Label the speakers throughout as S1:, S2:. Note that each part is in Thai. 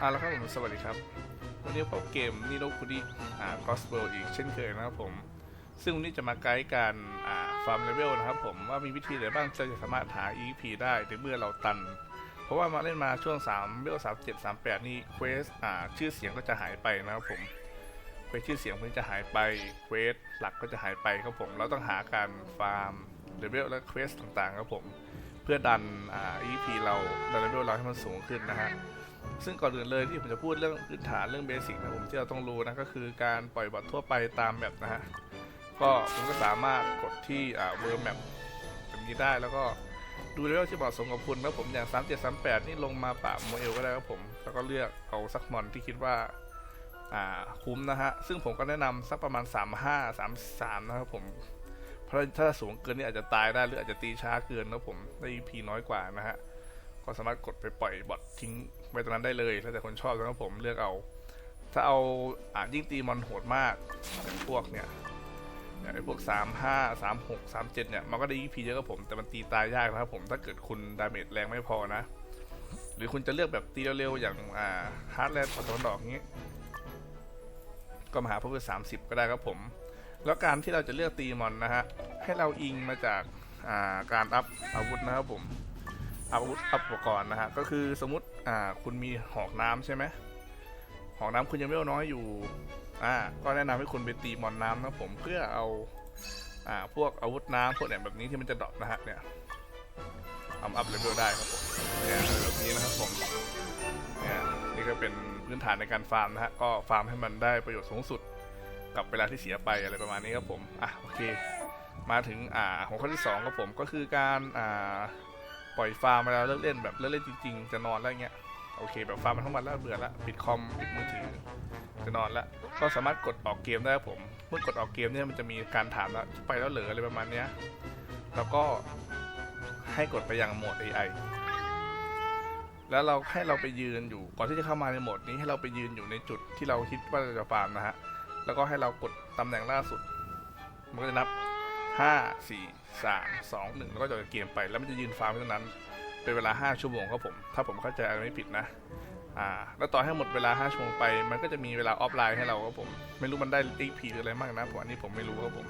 S1: อ่าแล้วครับผมสวัสดีครับ วันนี้พบเกมนีโนคุดิอ่าคอสเบลอีกเช่นเคยนะครับผม ซึ่งวันนี้จะมาไกด์การอ่าฟาร์มเลเวลนะครับผมว่ามีวิธีไหนบ้างที่เราจะสามารถหา EP ได้ในเมื่อเราตัน เพราะว่ามาเล่นมาช่วง3เวล3 7 3 8 นี่เควสอ่าชื่อเสียงก็จะหายไปนะครับผมเควสชื่อเสียงมันจะหายไปเควสหลักก็จะหายไปครับผม เราต้องหาการฟาร์มเลเวลและเควสต่างๆครับผม เพื่อดันอ่า EP เราดันเลเวลเราให้มันสูงขึ้นนะฮะ ซึ่งก่อนอื่นเลยที่ผมจะพูดเรื่องพื้นฐานเรื่องเบสิกนะผมที่เราต้องรู้นะก็คือการปล่อยบอททั่วไปตามแบบนะฮะก็คุณก็สามารถกดที่อ่าเวอร์แมปแบบนี้ได้แล้วก็ดูเลเวลที่เหมาะสมกับคุณนะผมอย่าง 3738 นี่ลงมาปราบโมเอลก็ได้ครับผม แล้วก็เลือกเอาสักมอนที่คิดว่าอ่าคุ้มนะฮะ ซึ่งผมก็แนะนำสักประมาณ 35 33 นะครับผม เพราะถ้าสูงเกินนี่อาจจะตายได้หรืออาจจะตีช้าเกินนะผมได้ EP น้อยกว่านะฮะ ก็สามารถกดไปปล่อยบอททิ้ง ไว้ตรงนั้นได้เลยแล้วแต่คนชอบนะครับผมเลือกเอา ถ้าเอาอ่ายิ่งตีมอนโหดมากอย่างพวกเนี่ยอย่างไอ้พวก 3 5 3 6 3 7 เนี่ย มันก็ได้ EP เยอะกับผมแต่มันตีตายยากนะครับผมถ้าเกิดคุณดาเมจแรงไม่พอนะ หรือคุณจะเลือกแบบตีเร็วๆ อย่างอ่าฮาร์ดแลนด์ตะวันออกนี้ ก็มาหาพวกสามสิบก็ได้ครับผม แล้วการที่เราจะเลือกตีมอนนะฮะ ให้เราอิงมาจากอ่าการอัพอาวุธนะครับผมอาวุธอัพอุปกรณ์นะฮะ ก็คือสมมติ อ่า คุณมีหอกน้ำใช่ไหมหอกน้ำคุณยังไม่เอาน้อยอยู่ อ่า ก็แนะนำให้คุณไปตีมอนน้ำนะผมเพื่อเอา อ่า พวกอาวุธน้ำพวกเนี่ยแบบนี้ที่มันจะดรอปนะฮะเนี่ยทำอัพเลเวลได้ครับผมเนี่ยแบบนี้นะครับผมเนี่ยนี่ก็เป็นพื้นฐานในการฟาร์มนะฮะก็ฟาร์มให้มันได้ประโยชน์สูงสุดกับเวลาที่เสียไปอะไรประมาณนี้ครับผม อะโอเค มาถึงอ่าหัวข้อที่สองครับผมก็คือการอ่า ปล่อยฟาร์มมาแล้วเลิกเล่นแบบเลิกเล่นจริงๆ จะนอนแล้วเงี้ยโอเค แบบฟาร์มมาทั้งวันแล้วเบื่อละปิดคอมปิดมือถือจะนอนละก็สามารถกดออกเกมได้ครับผม เมื่อกดออกเกมเนี่ยมันจะมีการถามแล้วไปแล้วเหลืออะไรประมาณเนี้ยแล้วก็ให้กดไปยังโหมด AI แล้วเราให้เราไปยืนอยู่ก่อนที่จะเข้ามาในโหมดนี้ให้เราไปยืนอยู่ในจุดที่เราคิดว่าจะฟาร์มนะฮะแล้วก็ให้เรากดตำแหน่งล่าสุด มันก็จะนับ ห้าสี่สามสองหนึ่งแล้วก็จะเกมไป แล้วมันจะยืนฟาร์มไว้ตรงนั้น เป็นเวลา 5 ชั่วโมงครับผม ถ้าผมเข้าใจไม่ผิดนะอ่าแล้วต่อให้หมดเวลา 5 ชั่วโมงไป มันก็จะมีเวลาออฟไลน์ให้เราครับผม ไม่รู้มันได้ EP หรืออะไรมากนะผมอันนี้ผมไม่รู้ครับผม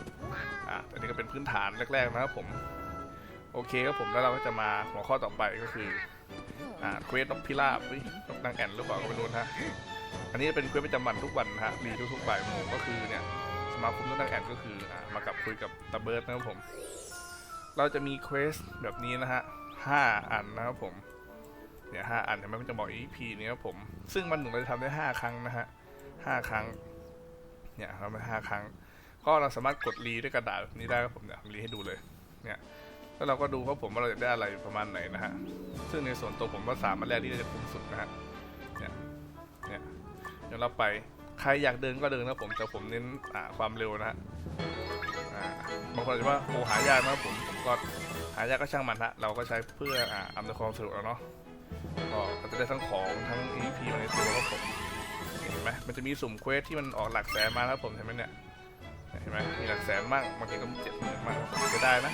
S1: อ่าแต่นี่ก็เป็นพื้นฐานแรกๆนะครับผมโอเคครับผมแล้วเราก็จะมาหัวข้อต่อไปก็คืออ่าเควสนกพิราบเฮ้ยนกนางแอ่นหรือเปล่าก็ไม่รู้นะฮะอันนี้เป็นเควสประจำวันทุกวันนะฮะรีทุกๆบ่ายโมงก็คือเนี่ย สมาคมนกนางแอนก็คืออมากับคุยกับตาเบิร์ดนะครับผม เราจะมีเควสแบบนี้นะฮะห้าอันนะครับผม เนี่ยห้าอันเห็นไหมมันจะบอก EP นี้ครับผม ซึ่งมันหนึ่งเราจะทำได้ห้าครั้งนะฮะห้าครั้ง เนี่ยทำได้ห้าครั้ง ก็เราสามารถกดรีด้วยกระดาษแบบนี้ได้ครับผมเนี่ยรีให้ดูเลย เนี่ยแล้วเราก็ดูครับผมว่าเราจะได้อะไรประมาณไหนนะฮะ ซึ่งในส่วนตัวผมว่าสามอันแรกที่จะคุ้มสุดนะฮะ เนี่ย เนี่ยเดี๋ยวเราไป ใครอยากเดินก็เดินนะผมแต่ผมเน้นความเร็วนะฮะบางคนจะว่าโอ้หายากนะผมผมก็หายากก็ช่างมันฮะเราก็ใช้เพื่ออ่ำนวยความสะดวกแล้วเนาะก็จะได้ทั้งของทั้ง EP มาในตัวครับผมเห็นไหมมันจะมีสุ่มเควสที่มันออกหลักแสนมานะครับผมเห็นไหมเนี่ยเห็นไหมมีหลักแสนมากบางทีก็มีเจ็ดหมื่นมากจะได้นะ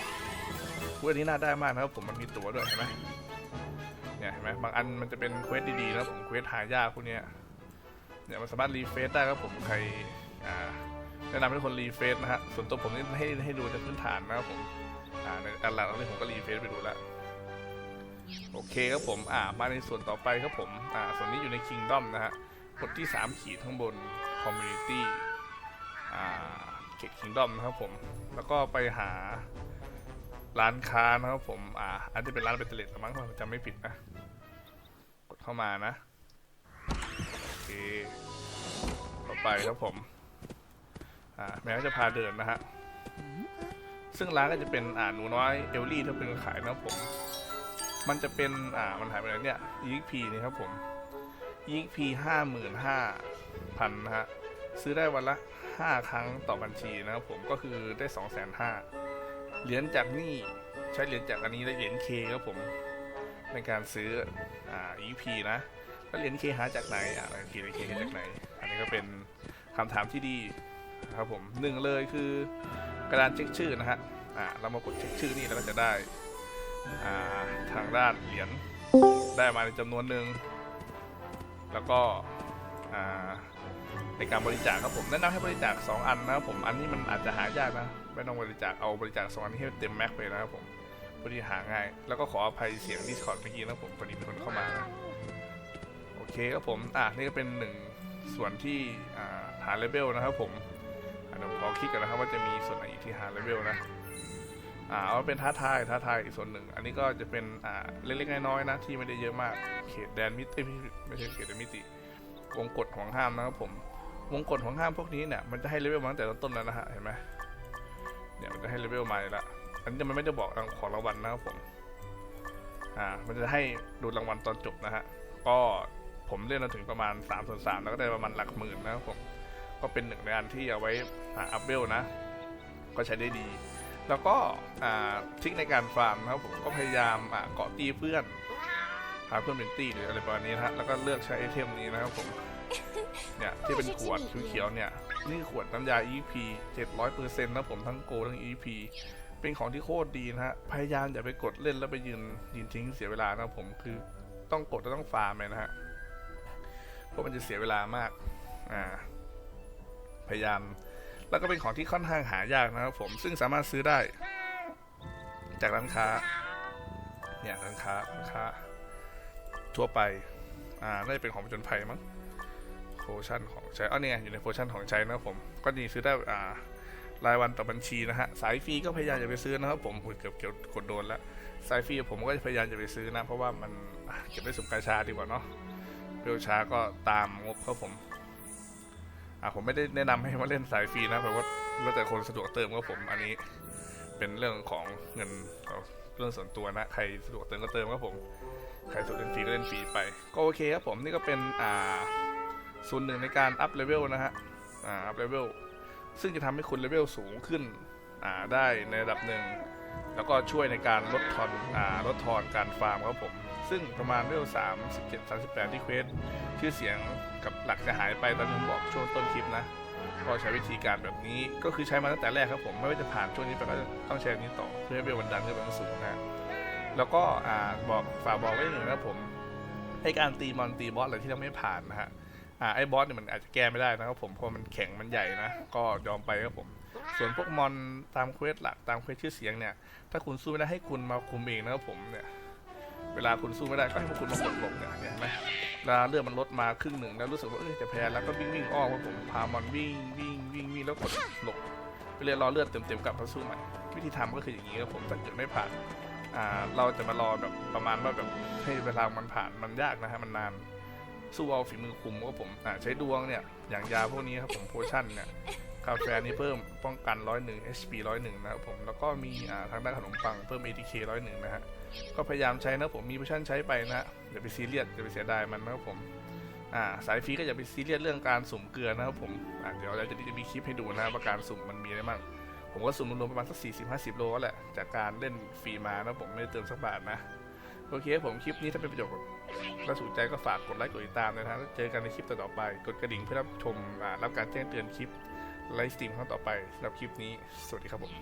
S1: เควสนี้น่าได้มากนะครับผมมันมีตั๋วด้วยเห็นไหมเนี่ยเห็นไหมบางอันมันจะเป็นเควสดีๆนะผมเควสหายากพวกเนี้ย เนี่ยมันสามารถรีเฟซได้ครับผมใครแนะนำให้คนรีเฟซนะฮะส่วนตัวผมนี่ให้ให้ดูในพื้นฐานนะครับผมในอันหลังนี่ผมก็รีเฟซไปดูแล้วโอเคครับผมอ่ามาในส่วนต่อไปครับผมอ่าส่วนนี้อยู่ใน Kingdom นะฮะกดที่ 3 ขีดข้างบน Community อ่าเขต Kingdom นะครับผมแล้วก็ไปหาร้านค้านะครับผมอ่าอันที่เป็นร้านเบตเตอร์เลตมั้งถ้าผมจำไม่ผิดนะ กดเข้ามานะ เคต่อไปครับผม อ่า แม้ว่าจะพาเดินนะฮะ ซึ่งร้านก็จะเป็นอ่าหนูน้อยเอลลี่ถ้าเป็นขายนะครับผม มันจะเป็นอ่ามันหายไปไหนเนี่ย EXP นี่ครับผม EXP ห้าหมื่นห้าพันนะฮะ ซื้อได้วันละห้าครั้งต่อบัญชีนะครับผมก็คือได้สองแสนห้าเหรียญจากนี่ใช้เหรียญจากอันนี้ได้เหรียญเคครับผม ในการซื้ออ่า EXP นะ เหรียญเคหาจากไหนอะเรียญเคหาจากไหน อันนี้ก็เป็นคำถามที่ดีนะครับผมหนึ่งเลยคือกระดานเช็คชื่อนะฮะอ่าเรามากดเช็คชื่อนี่แล้วก็จะได้อ่าทางด้านเหรียญได้มาในจำนวนหนึ่งแล้วก็อ่าในการบริจาคครับผมแนะนำให้บริจาค2 อันนะครับผมอันนี้มันอาจจะหายากนะไม่ต้องบริจาคเอาบริจาคสองอันนี้ให้เต็มแม็กไปนะครับผมพอดีหาง่าย แล้วก็ขออภัยเสียง Discord เมื่อกี้นะผมพอดีมีคนเข้ามานะ เคครับผมอะนี่ก็เป็นหนึ่งส่วนที่อ่าหาเลเวลนะครับผมเดี๋ยวขอคลิกกันนะครับว่าจะมีส่วนไหนอีกที่หาเลเวลนะอ่าเอาเป็นท้าทายท้าทายอีกส่วนหนึ่ง อันนี้ก็จะเป็นอ่าเล็กๆน้อยๆนะที่ไม่ได้เยอะมาก เขตแดนมิติไม่ใช่เขตแดนมิติวงกฎของห้ามนะครับผมวงกฎของห้ามพวกนี้เนี่ยมันจะให้เลเวลมาตั้งแต่ต้นแล้วนะฮะเห็นไหมเนี่ยมันจะให้เลเวลมาแล้วอันนี้มันไม่ได้บอกรางของรางวัลนะครับผมอ่ามันจะให้ดูรางวัลตอนจบนะฮะก็ ผมเล่นมาถึงประมาณ3ส่วน3แล้วก็ได้ประมาณหลักหมื่นนะครับผมก็เป็นหนึ่งในอันที่เอาไว้หาอัพเวลนะ ก็ใช้ได้ดี แล้วก็อ่าทริคในการฟาร์มนะครับผมก็พยายามเกาะตีเพื่อนหาเพื่อนเป็นตีหรืออะไรประมาณนี้นะฮะแล้วก็เลือกใช้ไอเทมนี้นะครับผมเนี่ยที่เป็นขวดเขียวเนี่ยนี่ขวดน้ำยา EP 700%นะผมทั้งโกทั้ง EP เป็นของที่โคตรดีนะฮะพยายามอย่าไปกดเล่นแล้วไปยืนยืนทิ้งเสียเวลานะครับผมคือต้องกดแล้วต้องฟาร์มเลยนะฮะ ราะมันจะเสียเวลามากอ่าพยายาม แล้วก็เป็นของที่ค่อนข้างหายากนะครับผมซึ่งสามารถซื้อได้ จากร้านค้าเนี่ยร้านค้าร้านค้า ทั่วไปอ่าน่าจะเป็นของผจญภัยมั้งโพชั่นของใช้อ๋อเนี่ยอยู่ในโพชั่นของใช้นะครับผมก็นี่ซื้อได้อ่ารายวันต่อบัญชีนะฮะสายฟรีก็พยายามจะไปซื้อนะครับผมเกือบเกือบกดโดนแล้วสายฟรีผมก็พยายามจะไปซื้อนะ เพราะว่ามันเก็บได้สมกาชาดีกว่าเนาะ เร็วช้าก็ตามงบครับผม อะผมไม่ได้แนะนำให้มาเล่นสายฟรีนะเพราะว่าแล้วแต่คนสะดวกเติมครับผมอันนี้เป็นเรื่องของเงินเรื่องส่วนตัวนะ ใครสะดวกเติมก็เติมครับผม ใครสะดวกเล่นฟรีก็เล่นฟรีไป ก็โอเคครับผมนี่ก็เป็นอ่าส่วนหนึ่งในการอัพเลเวลนะฮะอ่าอัพเลเวลซึ่งจะทำให้คุณเลเวลสูงขึ้นอ่าได้ในระดับหนึ่งแล้วก็ช่วยในการลดทอนอ่าลดทอนการฟาร์มครับผม ซึ่งประมาณเลเวล3 17 38 ที่เควส ชื่อเสียงกับหลักจะหายไปตอนที่ผมบอกช่วงต้นคลิปนะ ก็ใช้วิธีการแบบนี้ก็คือใช้มาตั้งแต่แรกครับผม ไม่ว่าจะผ่านช่วงนี้ไปก็ต้องใช้แบบนี้ต่อ เพื่อให้เลเวลมันดันขึ้นไปให้สูงนะแล้วก็อ่าบอกฝากบอกไว้หนึ่งนะผมให้การตีมอนตีบอสอะไรที่เราไม่ผ่านนะฮะอ่าไอ้บอสเนี่ยมันอาจจะแก้ไม่ได้นะครับผมเพราะมันแข็งมันใหญ่นะก็ยอมไปครับผม ส่วนพวกมอนตามเควสหลักตามเควสชื่อเสียงเนี่ย ถ้าคุณสู้ไม่ได้ให้คุณมาคุมเองนะครับผมเนี่ย เวลาคุณสู้ไม่ได้ก็ให้พวกคุณมากดหลบเนี่ยเห็นไหมเวลาเลือดมันลดมาครึ่งหนึ่งแล้วรู้สึกว่าเอ้ยจะแพ้แล้วก็วิ่งวิ่งอ้อมครับผมพามอนวิ่งวิ่งวิ่งวิ่งแล้วกดหลบไปเรียรอเลือดเต็มๆกลับมาสู้ใหม่วิธีทำก็คืออย่างนี้ครับผมถ้าเกิดไม่ผ่านอ่าเราจะมารอแบบประมาณว่าแบบให้เวลามันผ่านมันยากนะฮะมันนานสู้เอาฝีมือคุมครับผมอ่าใช้ดวงเนี่ยอย่างยาพวกนี้ครับผมโพชั่นเนี่ย กาแฟนี่เพิ่มป้องกันร้อยหนึ่ง HP ร้อยหนึ่งนะครับผมแล้วก็มีทางด้านขนมปังเพิ่ม ATK ร้อยหนึ่งนะฮะก็พยายามใช้นะผมมีโปรชั่นใช้ไปนะอย่าไปซีเรียสอย่าไปเสียดายมันนะครับผมอ่าสายฟรีก็อย่าไปซีเรียสเรื่องการสุ่มเกลือนะครับผมอ่าเดี๋ยวเราจะมีคลิปให้ดูนะว่าการสุ่มมันมีอะไรบ้างผมก็สุ่มรวมๆประมาณสักสี่สิบห้าสิบโลแหละจากการเล่นฟรีมานะผมไม่ได้เติมสักบาทนะโอเคผมคลิปนี้ถ้าเป็นประโยชน์และถูกใจก็ฝากกดไลค์กดติดตามนะฮะแล้วเจอกันในคลิปต่อๆไป กดกระดิ่งเพื่อรับชมรับการแจ้งเตือนคลิป ไลฟ์สตรีมครั้งต่อไปสำหรับคลิปนี้ สวัสดีครับผม